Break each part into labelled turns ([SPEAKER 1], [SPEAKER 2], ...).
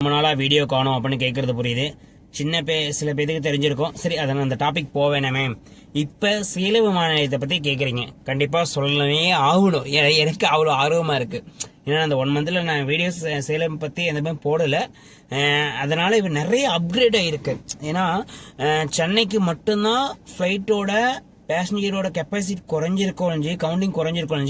[SPEAKER 1] ரொம்ப நாளாக வீடியோ காணும் அப்படின்னு கேட்குறது புரியுது. சின்ன பே சில பேருக்கு தெரிஞ்சிருக்கும். சரி அதை அந்த டாபிக் போவேனமே இப்போ சேல விமான நிலையத்தை பற்றி கேட்குறீங்க கண்டிப்பாக சொல்லவே ஆகணும். எனக்கு அவ்வளோ ஆர்வமாக இருக்குது ஏன்னா அந்த ஒன் மந்தில் நான் வீடியோஸ் சேலம் பற்றி எதுவுமே போடலை. அதனால் இப்போ நிறைய அப்கிரேட் ஆகிருக்கு ஏன்னா சென்னைக்கு மட்டும்தான் ஃப்ளைட்டோட பேசஞ்சரோட கெப்பாசிட்டி குறைஞ்சிருக்கோம் கவுண்டிங் குறைஞ்சிருக்கோம்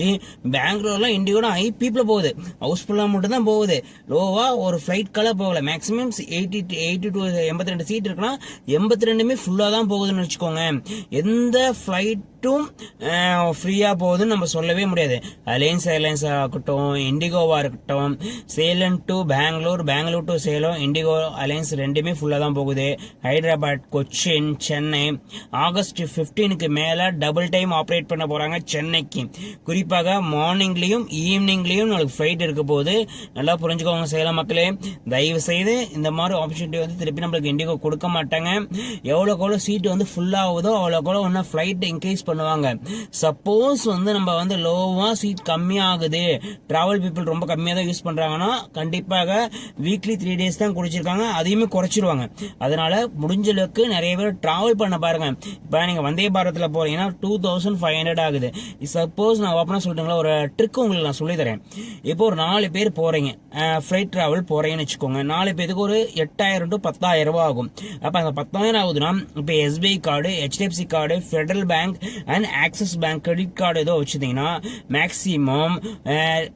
[SPEAKER 1] பெங்களூர்லாம் இண்டியோட ஹை பீப்பிள் போகுது. ஹவுஸ்ஃபுல்லாக மட்டும் தான் போகுது. லோவாக ஒரு ஃப்ளைட் கலர் போகல. மேக்ஸிமம் எயிட்டி எயிட்டி டூ எண்பத்தி ரெண்டு சீட் இருக்குன்னா எண்பத்தி ரெண்டுமே ஃபுல்லாக தான் போகுதுன்னு வச்சுக்கோங்க. எந்த ஃப்ளைட் மட்டும் ஃப்ரீயாக போகுதுன்னு நம்ம சொல்லவே முடியாது. அலையன்ஸ் ஏர்லைன்ஸ் ஆகட்டும் இண்டிகோவாக இருக்கட்டும் Salem to Bangalore Bangalore to Salem IndiGo alliance ரெண்டுமே ஃபுல்லாக தான் போகுது. ஹைதராபாத் கொச்சின் சென்னை ஆகஸ்ட் 15க்கு மேலே டபுள் டைம் ஆப்ரேட் பண்ண போகிறாங்க சென்னைக்கு. குறிப்பாக மார்னிங்லேயும் ஈவினிங்லேயும் நம்மளுக்கு ஃப்ளைட் இருக்க போது நல்லா புரிஞ்சுக்கோங்க சேலம் மக்களே. தயவு செய்து இந்த மாதிரி ஆப்பர்ச்சுனிட்டி வந்து திருப்பி நம்மளுக்கு இண்டிகோ கொடுக்க மாட்டாங்க. எவ்வளோக்கு எவ்வளோ சீட்டு வந்து ஃபுல்லாகுதோ அவ்வளோக்கு எவ்வளோ ஃப்ளைட் இன்க்ரீஸ் பண்ணுவாங்க. சப்போஸ் வந்து நம்ம வந்து லோவாக சீட் கம்மியாகுது ட்ராவல் பீப்புள் ரொம்ப கம்மியாக தான் யூஸ் பண்ணுறாங்கன்னா கண்டிப்பாக வீக்லி த்ரீ டேஸ் தான் குடிச்சிருக்காங்க அதையுமே குறைச்சிருவாங்க. அதனால முடிஞ்ச அளவுக்கு நிறைய பேர் ட்ராவல் பண்ண பாருங்கள் இப்போ நீங்கள் வந்தே பாரத்தில் போகிறீங்கன்னா டூ தௌசண்ட் ஃபைவ் ஹண்ட்ரட் ஆகுது. சப்போஸ் நான் ஓப்பனாக சொல்லிட்டுங்களா ஒரு ட்ரிக் உங்களுக்கு நான் சொல்லித்தரேன் இப்போ ஒரு நாலு பேர் போகிறீங்க ஃப்ளைட் ட்ராவல் போறீங்கன்னு வச்சுக்கோங்க. நாலு பேருக்கு ஒரு எட்டாயிரம் டு பத்தாயிரம் ரூபா ஆகும். அப்போ அந்த பத்தாயிரம் ஆகுதுன்னா இப்போ SBI card HDFC card federal bank and axis bank credit card ஏதோ வச்சுருந்தீங்கன்னா மேக்ஸிமம்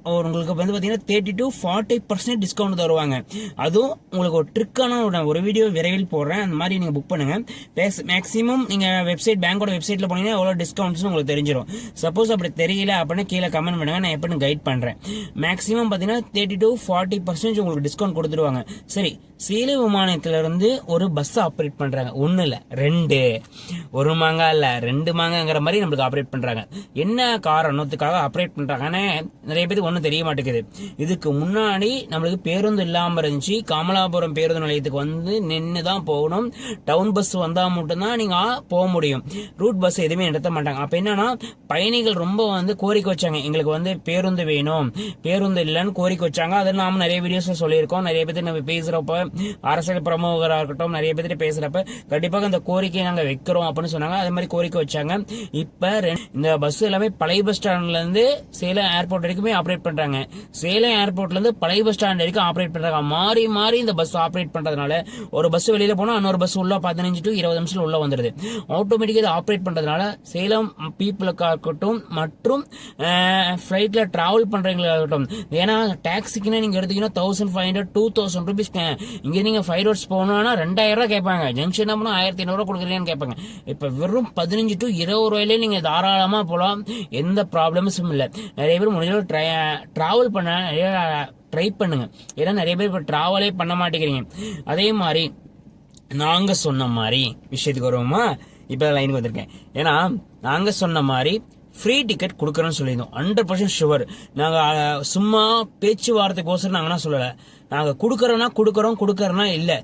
[SPEAKER 1] உங்களுக்கு வந்து பார்த்தீங்கன்னா thirty to forty percent discount தருவாங்க அதுவும் உங்களுக்கு ஒரு ட்ரிக்கான ஒரு- ஒரு வீடியோ விரைவில் போடுறேன். அந்த மாதிரி நீங்கள் புக் பண்ணுங்க. மேக்ஸிமம் நீங்கள் வெப்சைட் பேங்கோட வெப்சைட்டில் போனீங்கன்னா எவ்வளோ டிஸ்கவுண்ட்ஸ்னு உங்களுக்கு தெரிஞ்சிடும் சப்போஸ் அப்படி தெரியல அப்படின்னா கீழே கமெண்ட் பண்ணுங்க. நான் எப்படின்னு கைட் பண்ணுறேன் மேக்ஸிமம் பார்த்தீங்கன்னா தேர்ட்டி டு ஃபார்ட்டி பர்சன்டேஜ் உங்களுக்கு டிஸ்கவுண்ட் கொடுத்துருவாங்க. சரி சேலை விமானத்திலிருந்து ஒரு பஸ் ஆப்ரேட் பண்ணுறாங்க ஒன்றும் இல்லை ரெண்டு. ஒரு மாங்கா இல்லை ரெண்டு அப்படிங்கிற மாதிரி நம்மளுக்கு ஆப்ரேட் பண்றாங்க. என்ன காரணத்துக்காக ஆப்ரேட் பண்றாங்கன்னு நிறைய பேருக்கு ஒன்றும் தெரிய மாட்டேங்குது. இதுக்கு முன்னாடி நம்மளுக்கு பேருந்து இல்லாமல் இருந்துச்சு. காமலாபுரம் பேருந்து நிலையத்துக்கு வந்து நின்று தான் போகணும். டவுன் பஸ் வந்தால் மட்டும்தான் நீங்கள் போக முடியும். ரூட் பஸ் எதுவுமே நடத்த மாட்டாங்க. அப்போ என்னன்னா பயணிகள் ரொம்ப வந்து கோரிக்கை வச்சாங்க. எங்களுக்கு வந்து பேருந்து வேணும். பேருந்து இல்லைன்னு கோரிக்கை வச்சாங்க. அதை நாம நிறைய வீடியோஸில் சொல்லியிருக்கோம். நிறைய பேர் நம்ம பேசுகிறப்ப அரசியல் பிரமுகராக இருக்கட்டும் நிறைய பேர்கிட்ட பேசுகிறப்ப கண்டிப்பாக அந்த கோரிக்கையை நாங்கள் வைக்கிறோம் அப்படின்னு சொன்னாங்க. அதே மாதிரி கோரிக்கை வச்சாங்க. இப்ப ரெ- இந்த பஸ் எல்லாமே பழைய பஸ் ஸ்டாண்ட்ல இருந்து சேலம் ஏர்போர்ட் வரைக்குமே ஆப்ரேட் பண்றாங்க. சேலம் ஏர்போர்ட்ல இருந்து பழைய பஸ் ஸ்டாண்ட் வரைக்கும் ஆப்ரேட் பண்றாங்க. மாறி மாறி இந்த பஸ் ஆப்ரேட் பண்றதுனால ஒரு பஸ் வெளியில போனா இன்னொரு பஸ் உள்ள பதினஞ்சு டு இருபது நிமிஷத்துல உள்ள வந்துருது. ஆட்டோமேட்டிக்கா இது ஆப்ரேட் பண்றதுனால சேலம் பீப்புளுக்காக இருக்கட்டும் மற்றும் ஃபிளைட்ல டிராவல் இருக்கட்டும் ஏன்னா டாக்ஸிக்குன்னு நீங்க எடுத்தீங்கன்னா thousand five hundred two thousand rupees இங்க நீங்க ஃபைவ் ரோட்ஸ் போகணும்னா ரெண்டாயிரம் ரூபா கேட்பாங்க. ஜங்ஷன் போனா ஆயிரத்தி ஐநூறுரூவா கொடுக்குறீங்கன்னு கேட்பாங்க. இப்போ வெறும் பதினஞ்சு டு இருபது ரூபாயிலே நீங்கள் தாராளமாக போகலாம் எந்த ப்ராப்ளம்ஸும் இல்லை. நிறைய பேர் முடிஞ்ச ட்ராவல் பண்ண நிறைய ட்ரை பண்ணுங்க. ஏன்னா நிறைய பேர் இப்போ ட்ராவலே பண்ண மாட்டேங்கிறீங்க. அதே மாதிரி நாங்கள் சொன்ன மாதிரி விஷயத்துக்கு வருவோமா? இப்போ லைனுக்கு வந்திருக்கேன். ஏன்னா நாங்கள் சொன்ன மாதிரி ஃப்ரீ டிக்கெட் கொடுக்குறோன்னு சொல்லியிருந்தோம். ஹண்ட்ரட் பர்சன்ட் ஷுவர் நாங்கள் சும்மா பேச்சுவார்த்தைக்கோசரம் நாங்கள்லாம் சொல்லலை. நாங்கள் கொடுக்குறோன்னா கொடுக்குறோம் கொடுக்குறோன்னா இல்லை.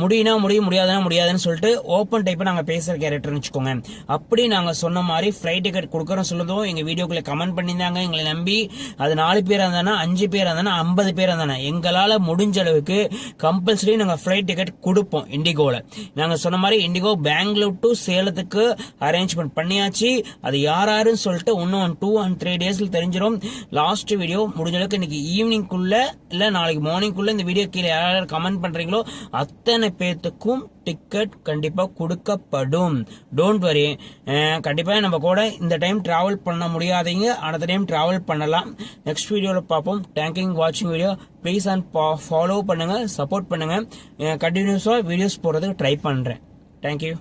[SPEAKER 1] முடியினா முடியும் முடியாதுன்னா முடியாதுன்னு சொல்லிட்டு ஓப்பன் டைப்பை நாங்கள் பேசுகிற கேரக்டர்னு வச்சுக்கோங்க. அப்படி நாங்கள் சொன்ன மாதிரி ஃப்ளைட் டிக்கெட் கொடுக்குறோம் சொல்லதும் எங்கள் வீடியோக்குள்ளே கமெண்ட் பண்ணியிருந்தாங்க எங்களை நம்பி. அது நாலு பேர் இருந்தானா அஞ்சு பேர் இருந்தானா ஐம்பது பேர் இருந்தானா எங்களால் முடிஞ்ச அளவுக்கு கம்பல்சரி நாங்கள் ஃப்ளைட் டிக்கெட் கொடுப்போம் இண்டிகோவில் நாங்கள் சொன்ன மாதிரி இண்டிகோ பெங்களூர் டு சேலத்துக்கு அரேஞ்ச்மெண்ட் பண்ணியாச்சு. அது யார் யாருன்னு சொல்லிட்டு இன்னும் டூ அண்ட் த்ரீ டேஸில் தெரிஞ்சிடும் லாஸ்ட் வீடியோ முடிஞ்ச அளவுக்கு இன்னைக்கு ஈவினிங்குள்ளே இல்லை நாளைக்கு மார்னிங்குள்ளே இந்த வீடியோ கீழே யார் யார் கமெண்ட் பண்ணுறீங்களோ அத்தனை பேர்த்துக்கும் டிக்கெட் கண்டிப்பாக கொடுக்கப்படும். டோன்ட் வரி கண்டிப்பாக நம்ம கூட இந்த டைம் ட்ராவல் பண்ண முடியாதீங்க. அடுத்த டைம் ட்ராவல் பண்ணலாம். நெக்ஸ்ட் வீடியோவில் பார்ப்போம். தேங்க்யூ வாட்சிங் வீடியோ ப்ளீஸ் அண்ட் ஃபாலோ பண்ணுங்கள் சப்போர்ட் பண்ணுங்கள் கண்டினியூஸாக வீடியோஸ் போடுறதுக்கு ட்ரை பண்ணுறேன் தேங்க்யூ